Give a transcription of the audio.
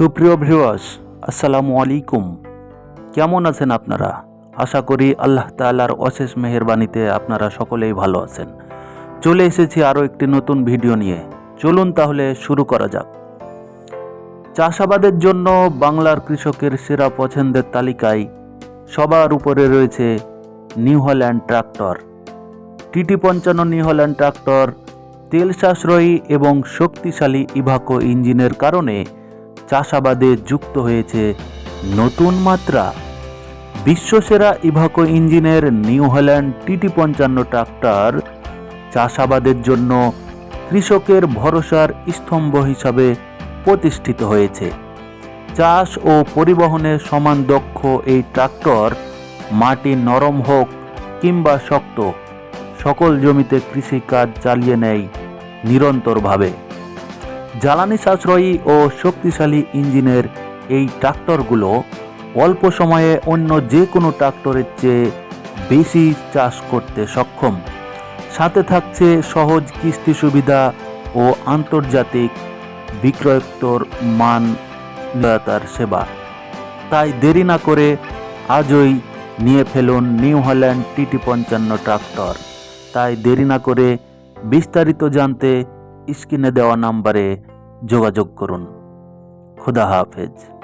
সুপ্রিয় ভিউয়ার্স আসসালামু আলাইকুম। কেমন আছেন আপনারা? আশা করি আল্লাহ তাআলার অশেষ মেহেরবানিতে আপনারা সকলেই ভালো আছেন। চলে এসেছি আরও একটি নতুন ভিডিও নিয়ে। চলুন তাহলে শুরু করা যাক। চাষাবাদের জন্য বাংলার কৃষকের সেরা পছন্দের তালিকায় সবার উপরে রয়েছে নিউ হল্যান্ড ট্রাক্টর টিটি পঞ্চান্ন নিউ হল্যান্ড ট্রাক্টর তেল সাশ্রয়ী এবং শক্তিশালী ইভাকো ইঞ্জিনের কারণে চাষাবাদে যুক্ত হয়েছে নতুন মাত্রা। বিশ্বসেরা ইভাকো ইঞ্জিনের নিউ হল্যান্ড টিটি পঞ্চান্ন ট্রাক্টর চাষাবাদের জন্য কৃষকের ভরসার স্তম্ভ হিসাবে প্রতিষ্ঠিত হয়েছে। চাষ ও পরিবহনে সমান দক্ষ এই ট্রাক্টর মাটি নরম হোক কিংবা শক্ত, সকল জমিতে কৃষিকাজ চালিয়ে নেয় নিরন্তরভাবে। জ্বালানি সাশ্রয়ী ও শক্তিশালী ইঞ্জিনের এই ট্রাক্টরগুলো অল্প সময়ে অন্য যে কোনো ট্রাক্টরের চেয়ে বেশি চাষ করতে সক্ষম। সাথে থাকছে সহজ কিস্তি সুবিধা ও আন্তর্জাতিক বিক্রয়োত্তর মান নিরাতার সেবা। তাই দেরি না করে আজই নিয়ে ফেলুন নিউ হল্যান্ড টিটি পঞ্চান্ন ট্রাক্টর। তাই দেরি না করে বিস্তারিত জানতে স্ক্রিনে দেওয়া নাম্বারে যোগাযোগ করুন। খুদা হাফেজ।